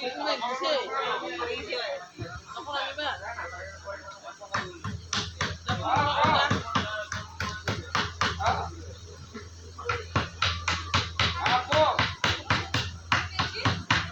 Simplemente, sí.